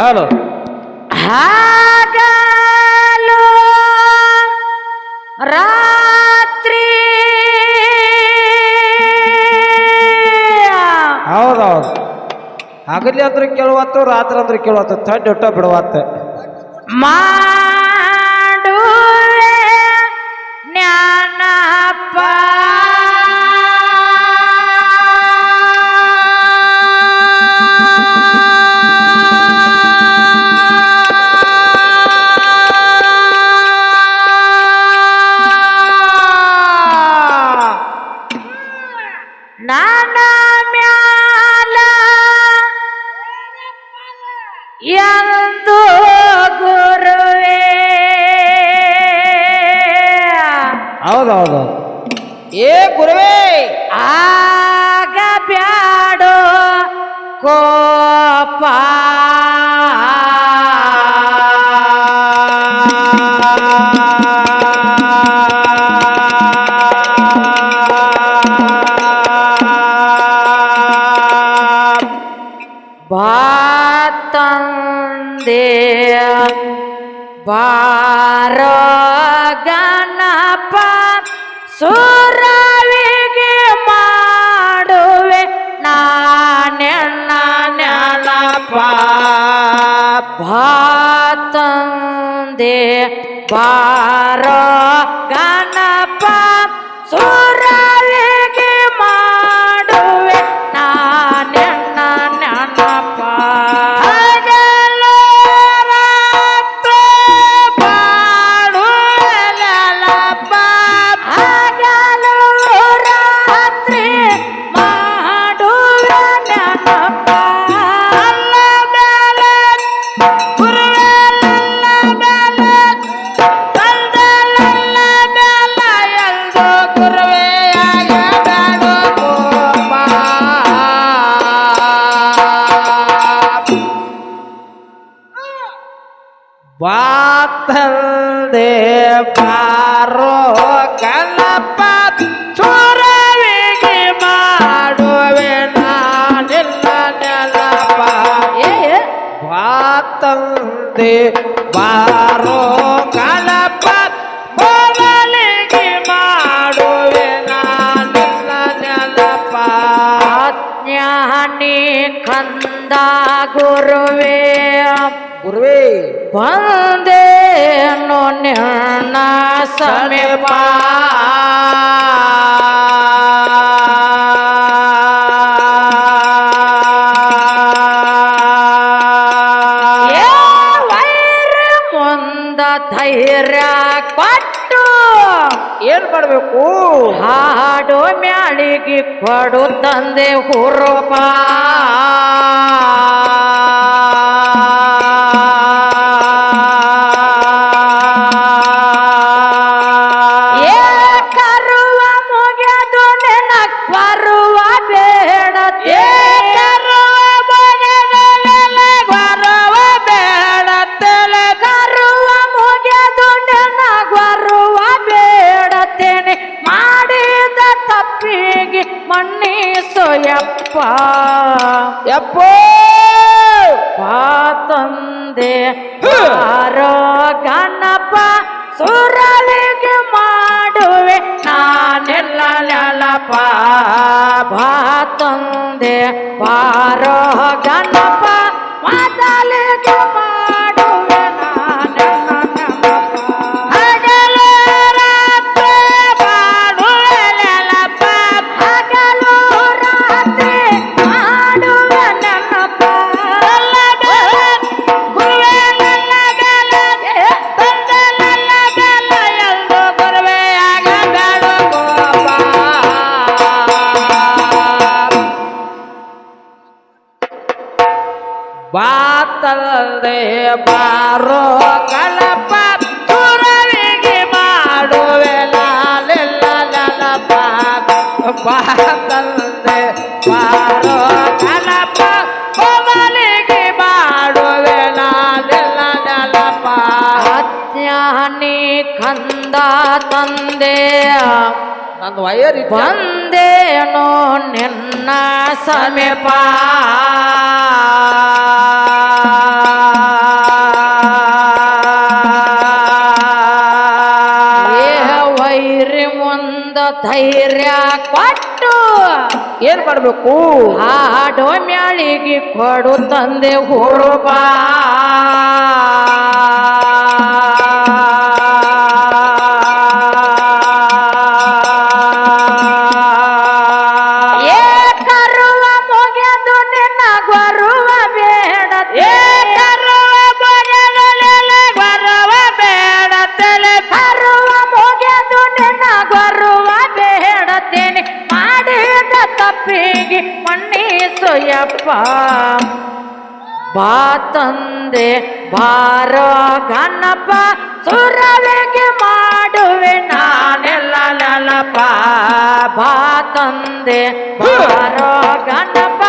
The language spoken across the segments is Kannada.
ಹಲೋ. ಹಾಗಲು ರಾತ್ರಿ. ಹೌದೌದು. ಹಗಲಿ ಅಂದ್ರೆ ಕೇಳುವತ್ತು ರಾತ್ರಿ ಅಂದ್ರೆ ಕೇಳುವತ್ತು. ತಡ್ಡಿ ಹೊಟ್ಟ ಮಾ ಮಾಡುವೆ ನೆನಪ ಬಾತಂದೆ ಬಾತಲ್ದೆ ಬಾರೋ ಗಣಪ ಚೂರವಿಗೆ ಮಾಡುವೆ ನಾನಿಲ್ಲ ಏ ಏ. ಬಾತಂದೆ ಬಾರೋ ಗಣಪ ಮೊದಲಿಗೆ ಮಾಡುವೆ ನಾನಿಲ್ಲ ನೆನಪ. ಜ್ಞಾನಿ ಕಂದ ಗುರುವೇ. ಗುರುವೇ. ಬಂದೇನು ಏ ವೈರ ಮುಂದ ಧೈರ್ಯ ಕೊಟ್ಟು. ಏನ್ ಮಾಡ್ಬೇಕು? ಹಾಡು ಮ್ಯಾಳಿಗೆ ಕೊಡು ತಂದೆ ಹುರುಪ. ಯಪ್ಪ. ಯಪ್ಪೋ. ತಂದೆ. ಬಾತಲ್ದೆ ಬಾರೋ ಕಲಪ ತುರವಿಗೆ ಮಾಡುವೆ. ಲಾಲೆಲ್ಲ ಲಲಪ ಬಾತಲ್ಲದೆ ಬಾರೋ ಕಲಪ ಕೊಮಲಿಗೆ ಮಾಡುವೆ. ಲಾಲೆಲ್ಲ ಲಲಪ ಅಜ್ಞಾನಿ ಕಂದ ತಂದೆ ನಂದು ವಯರಿ ಬಂದೇನೋ ನಿನ್ನ ಸಮೀಪ. ಏನು ಮಾಡ್ಬೇಕು? ಆ ಮ್ಯಾಳಿಗೆ ಕೊಡು ತಂದೆ ಹೋರು ಬಾ. ಅಯ್ಯಪ್ಪ ಬಾ ತಂದೆ ಬಾರೋ ಗಣಪ ಸುರವೆಗೆ ಮಾಡುವೆ ನಾನೆಲ್ಲ ಲಲಪ ಬಾ ತಂದೆ ಬಾರೋ ಗಣಪ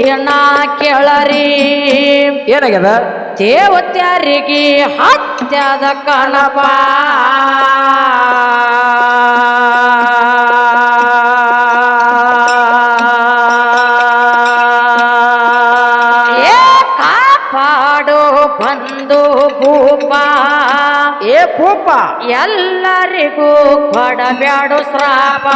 ಹೆಣ ಕೇಳರಿ? ಏನಾಗ್ಯದ? ದೇವತ್ಯಾರಿಗೆ ಹತ್ಯದ ಕಣಪ. ಕಾಪಾಡು ಬಂದು ಭೂಪ. ಏ ಭೂಪ. ಎಲ್ಲರಿಗೂ ಕೊಡಬ್ಯಾಡು ಶ್ರಾಪ.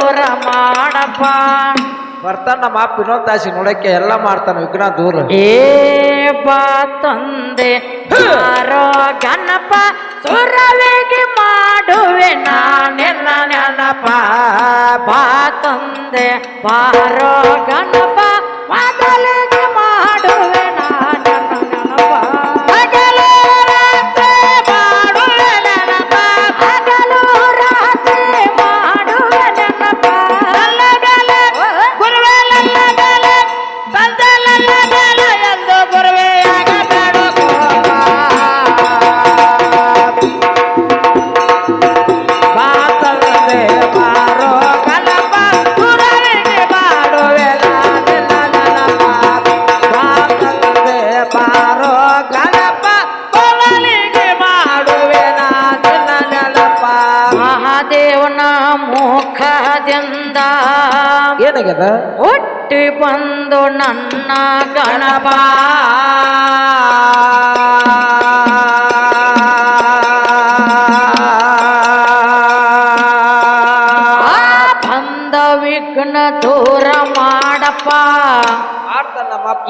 ದೂರ ಮಾಡಪ್ಪ. ಬರ್ತಾನ ನಮ್ಮ ಅಪ್ಪ ಇನ್ನೊಂದು ತಾಸಿ ನೋಡಕ್ಕೆ ಎಲ್ಲ ಮಾಡ್ತಾನ ವಿಘ್ನ ದೂರ. ಏ ಬಾ ತಂದೆ ಯಾರೋ ಗಣಪ ಸುರವಿಗೆ ಮಾಡುವೆ ನಾನೆಲ್ಲ ನೆನಪ. ಬಾ ತಂದೆ ಬಾರೋ ಗಣಪ ಮೊದಲೇ ಕದ ಹುಟ್ಟಿ ಬಂದು ನನ್ನ ಗಣಪ. ಬಂದ ವಿಘ್ನ ದೂರ ಮಾಡಪ್ಪ.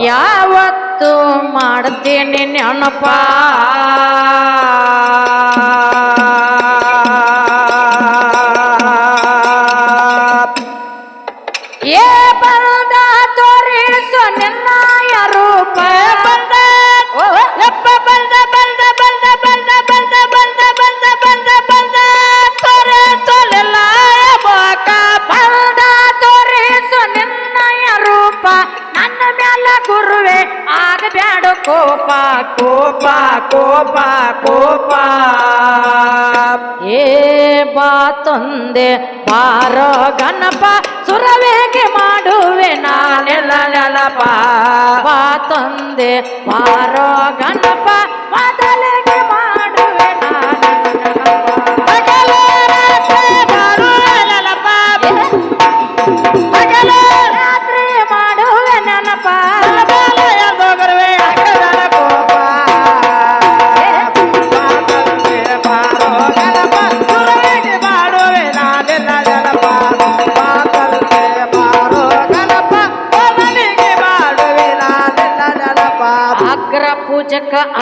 ಯಾವತ್ತು ಮಾಡ್ತೀನಿ ನೆನಪ. ಕೋಪ ಕೋಪ ಕೋಪ ಕೋಪ. ಏ ಬಾ ತಂದೆ ಬಾರೋ ಗಣಪ ಸುರವೇಗೆ ಮಾಡುವೆ ನಾನೆಲ್ಲ ನೆನಪ. ಬಾ ತಂದೆ ಬಾರೋ ಗಣಪ, ಮೊದಲಿಗೆ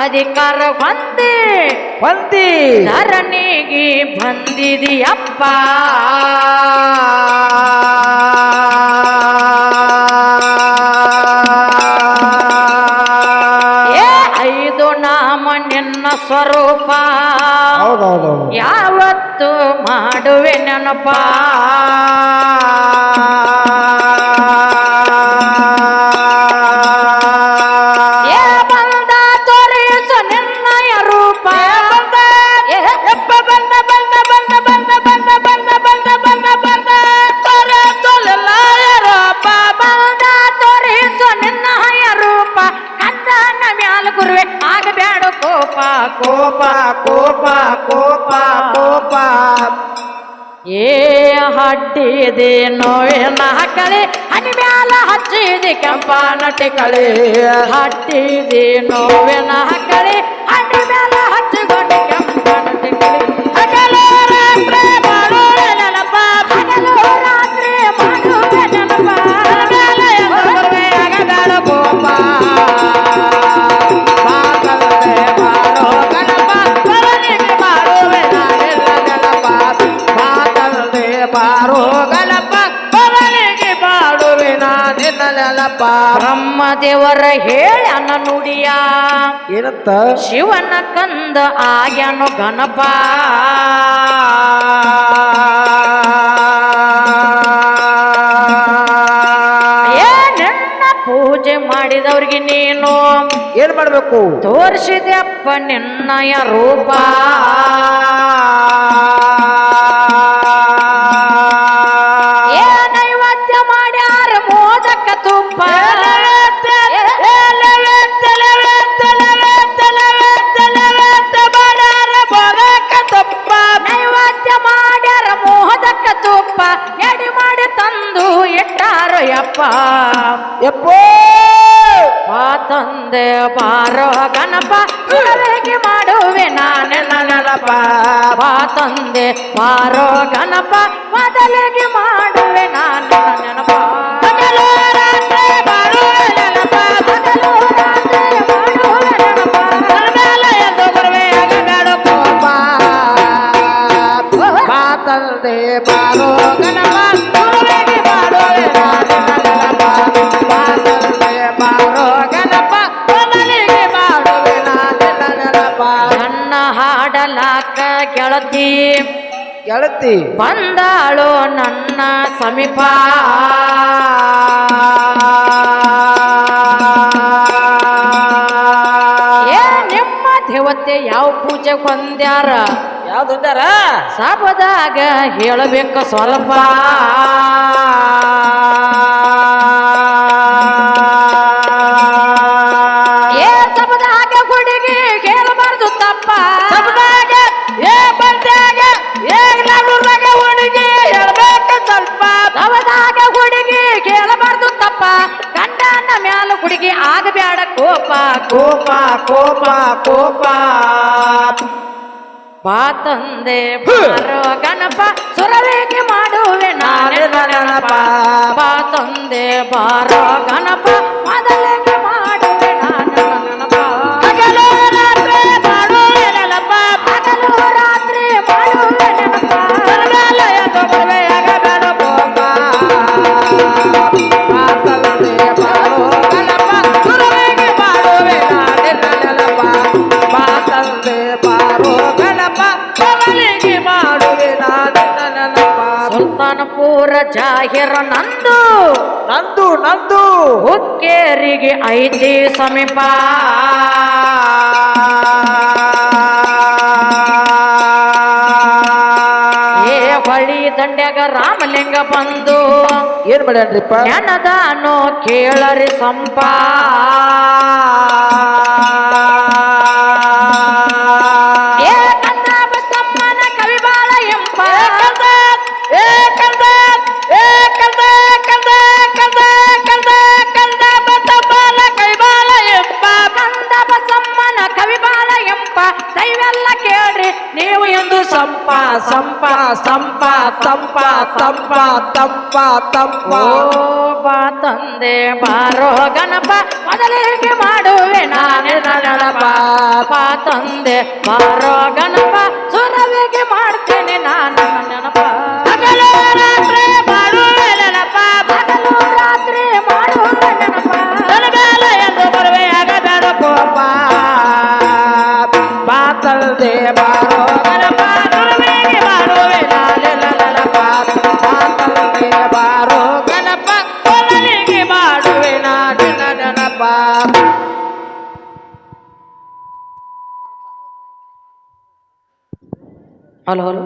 ಅಧಿಕಾರ ಹೊಂದಿ ಬಂದಿ. ಧರಣಿಗೆ ಬಂದಿದೆಯಪ್ಪ. ಏ ಐದು ನಾಮ ನಿನ್ನ ಸ್ವರೂಪ ಯಾವತ್ತು ಮಾಡುವೆ ನೆನಪ. ಗುರುವೆ ಆಗಬೇಡ ಕೋಪ ಕೋಪ ಕೋಪ ಕೋಪ ಕೋಪ. ಏ ಹಡ್ಡಿದೆ ನೋವಿನ ಕಳೆ ಹನಿ ಮ್ಯಾಲ ಹಚ್ಚಿದೆ ಕೆಂಪನ ಕಳೆ. ಹಟ್ಟಿದೆ ನೋವಿನ ಕಳೆ ಹನಿ ಮ್ಯಾಲ ಹಚ್ಚಿಕೊಂಡು ಬ್ರಹ್ಮ ಹೇಳಿ ಅನ್ನ ನುಡಿಯ. ಏನತ್ತ ಶಿವನ ಕಂದ ಆಗ್ಯನು ಗಣಪ. ಪೂಜೆ ಮಾಡಿದವ್ರಿಗೆ ನೀನು. ಏನ್ ಮಾಡ್ಬೇಕು? ತೋರಿಸಿದೆಪ್ಪ ನಿನ್ನಯ ರೂಪ. ಗಣಪ ಎಪ್ಪೋ! ಮಾತಂದೆ ಬಾರೋ ಗಣಪ ಸುಡಲೇಗೆ ಮಾಡುವೆ ನಾನೆ ನನಪ ಮಾತಂದೆ ಬಾರೋ ಗಣಪ ಮೊದಲಿಗೆ ಮಾಡುವೆ ನಾನೆ ನೆನಪ ಗೆಳತಿ ಗೆಳತಿ ಬಂದಾಳು ನನ್ನ ಸಮೀಪ. ಏ ನಿಮ್ಮ ದೇವತೆ ಯಾವ ಪೂಜೆ ಹೊಂದ್ಯಾರ? ಯಾವ್ದು ಸಾಬದಾಗ ಸಬದಾಗ ಹೇಳಬೇಕು ಸ್ವಲ್ಪ. ಕೋಪ ಕೋಪ. ಬಾ ತಂದೆ ಬಾರೋ ಗಣಪ ಸುರವೇಗೆ ಮಾಡುವೆ ನಾನೇ ಗಣಪ. ಬಾ ತಂದೆ ಬಾರೋ ಗಣಪ. ಹುಕ್ಕೇರಿಗೆ ಐತಿ ಸಮೀಪ. ಏ ಹೊಳಿ ದಂಡ್ಯಾಗ ರಾಮಲಿಂಗ ಬಂದು ಏನ್ ಮಾಡ್ಯಾನ್ರಿಪ್ಪ? ನೆನದಾನೋ ಕೇಳರಿ ಸಂಪ. ಸಂಪ ಸಂಪ ಸಂಪ ತಂಪ ತಂಪ ತಂಪ ತಂಪ. ಬಾ ತಂದೆ ಬಾರೋ ಗಣಪ ಮೊದಲಿಗೆ ಮಾಡುವೆ ನಾನೇ ನೆನಪ ನೆನಪ ತಂದೆ ಬಾರೋ ಗಣಪ ಸುರವಿಗೆ ಮಾಡ್ತೇನೆ ನಾನು ನೆನಪ ಹಗಲು ರಾತ್ರಿ ಮಾಡುವೆ ನೆನಪ ಹಗಲು ರಾತ್ರಿ ಮಾಡುವ ನೆನಪ ನನ್ನ ಮೇಲೆ ಎಂದು ಬರುವೆ ಕೋಪ ಬಾತಲ್ದೆ ಬಾರೋ ಹಲೋ ಹಲೋ